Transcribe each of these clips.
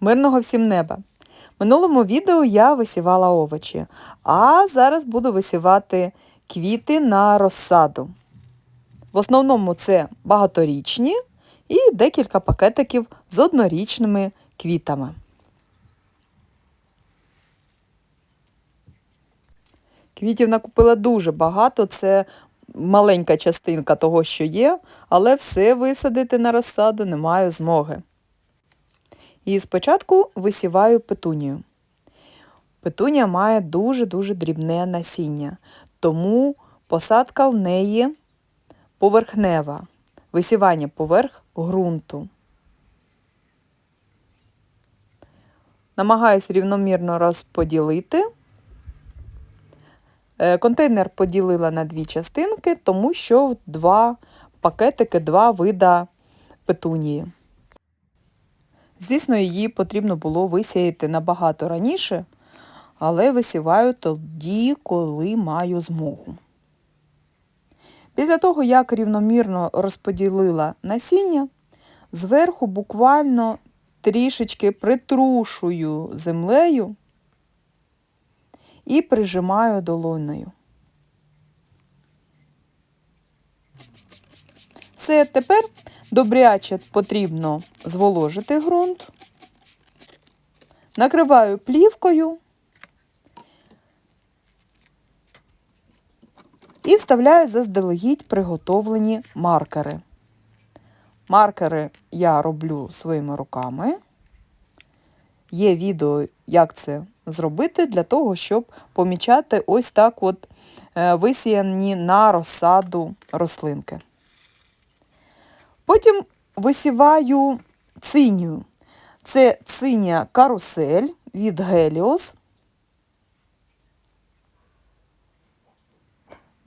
Мирного всім неба! Минулому відео я висівала овочі, а зараз буду висівати квіти на розсаду. В основному це багаторічні і декілька пакетиків з однорічними квітами. Квітів накупила дуже багато, це маленька частинка того, що є, але все висадити на розсаду не маю змоги. І спочатку висіваю петунію. Петунія має дуже-дуже дрібне насіння, тому посадка в неї поверхнева, висівання поверх ґрунту. Намагаюсь рівномірно розподілити. Е, Контейнер поділила на дві частинки, тому що два пакетики, два вида петунії. Звісно, її потрібно було висіяти набагато раніше, але висіваю тоді, коли маю змогу. Після того, як рівномірно розподілила насіння, зверху буквально трішечки притрушую землею і прижимаю долоною. Все, тепер добряче потрібно зволожити ґрунт, накриваю плівкою і вставляю заздалегідь приготовлені маркери. Маркери я роблю своїми руками. Є відео, як це зробити, для того, щоб помічати ось так от е, висіяні на розсаду рослинки. Потім висіваю цинію. Це циня карусель від Геліос.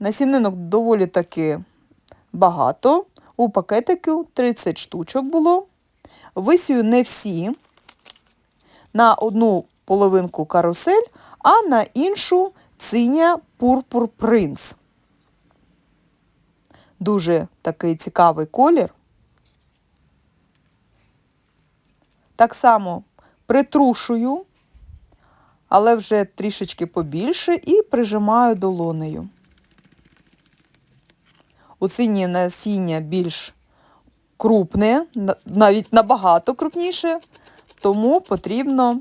Насінинок доволі таки багато. У пакетику 30 штучок було. Висію не всі на одну половинку карусель, а на іншу циня пурпур принц. Дуже такий цікавий колір. Так само притрушую, але вже трішечки побільше, і прижимаю долонею. У цині насіння більш крупне, навіть набагато крупніше, тому потрібно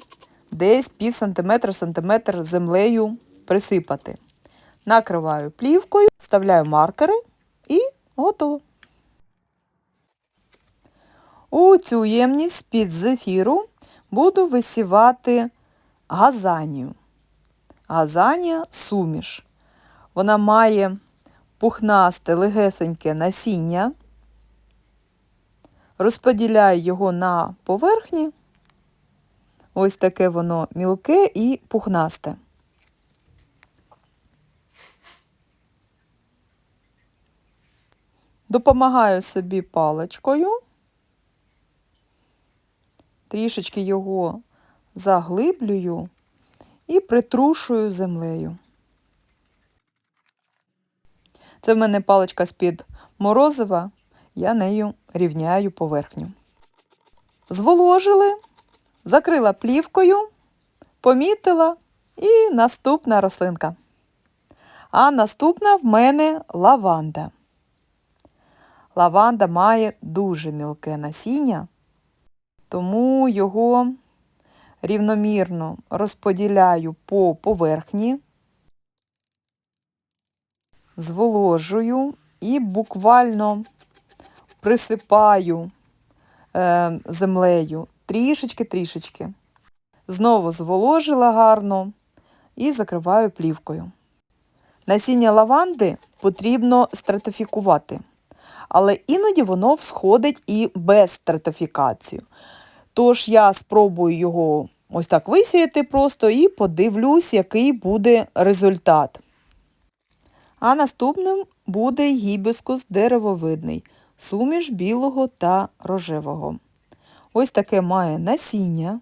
десь пів сантиметра сантиметр землею присипати. Накриваю плівкою, вставляю маркери і готово. У цю ємність з-під зефіру буду висівати газанію. Газанія суміш. Вона має пухнасте, легесеньке насіння. Розподіляю його на поверхні. Ось таке воно мілке і пухнасте. Допомагаю собі паличкою, трішечки його заглиблюю і притрушую землею. Це в мене паличка з-під морозива, я нею рівняю поверхню. Зволожили, закрила плівкою, помітила і наступна рослинка. А наступна в мене лаванда. Лаванда має дуже мілке насіння, тому його рівномірно розподіляю по поверхні, зволожую і буквально присипаю е, землею трішечки-трішечки. Знову зволожила гарно і закриваю плівкою. Насіння лаванди потрібно стратифікувати, але іноді воно всходить і без стратифікації. Тож я спробую його ось так висіяти просто і подивлюсь, який буде результат. А наступним буде гібіскус деревовидний, суміш білого та рожевого. Ось таке має насіння.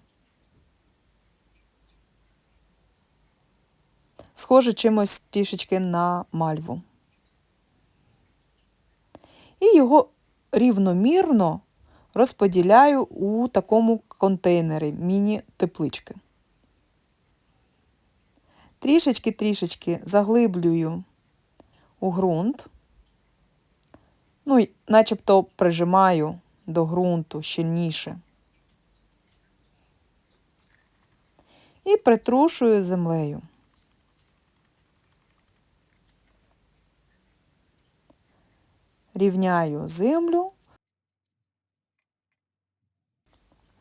Схоже чимось трішечки на мальву. І його рівномірно розподіляю у такому контейнери, міні-теплички. Трішечки-трішечки заглиблюю у ґрунт, ну, начебто прижимаю до ґрунту щільніше. І притрушую землею. Рівняю землю,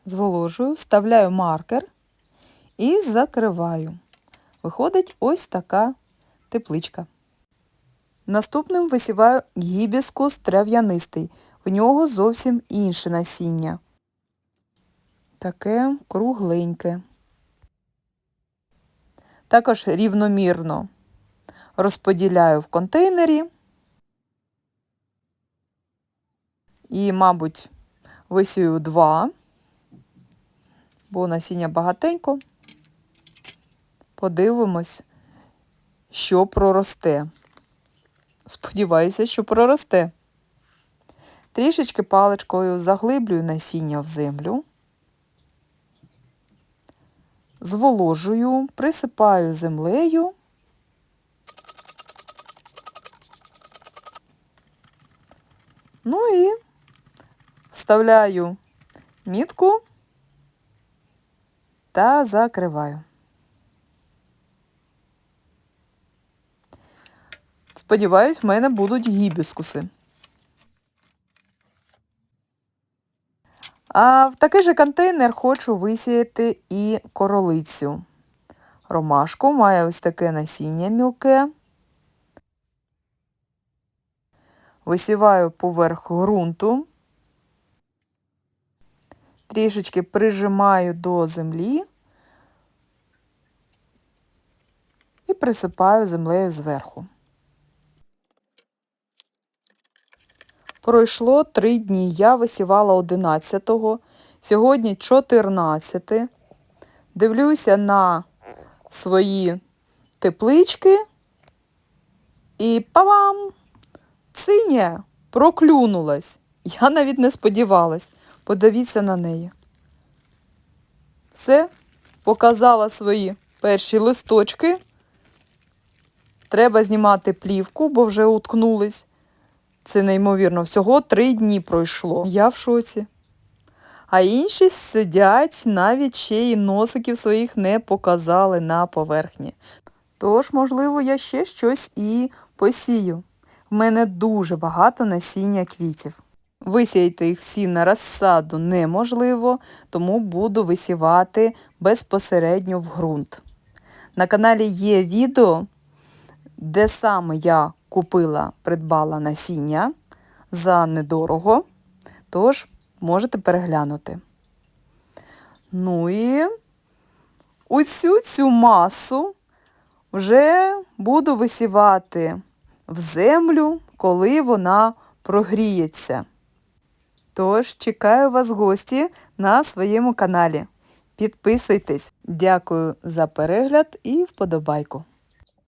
зволожую, вставляю маркер і закриваю. Виходить ось така тепличка. Наступним висіваю гібіскус трав'янистий. В нього зовсім інше насіння. Таке кругленьке. Також рівномірно розподіляю в контейнері. І, мабуть, висію два, бо насіння багатенько. Подивимось, що проросте. Сподіваюся, що проросте. Трішечки паличкою заглиблюю насіння в землю, зволожую, присипаю землею. Ну і вставляю мітку та закриваю. Сподіваюсь, в мене будуть гібіскуси. А в такий же контейнер хочу висіяти і королицю. Ромашку має ось таке насіння мілке. Висіваю поверх ґрунту, трішечки прижимаю до землі і присипаю землею зверху. Пройшло три дні. Я висівала 11-го, сьогодні 14. Дивлюся на свої теплички і павам! Синя проклюнулась. Я навіть не сподівалась. Подивіться на неї. Все, показала свої перші листочки. Треба знімати плівку, бо вже уткнулись. Це неймовірно, всього три дні пройшло. Я в шоці. А інші сидять, навіть ще й носиків своїх не показали на поверхні. Тож, можливо, я ще щось і посію. В мене дуже багато насіння квітів. Висіяти їх всі на розсаду неможливо, тому буду висівати безпосередньо в ґрунт. На каналі є відео, де саме я купила, придбала насіння за недорого, тож можете переглянути. Ну і оцю цю масу вже буду висівати в землю, коли вона прогріється. Тож чекаю вас гості на своєму каналі. Підписуйтесь. Дякую за перегляд і вподобайку.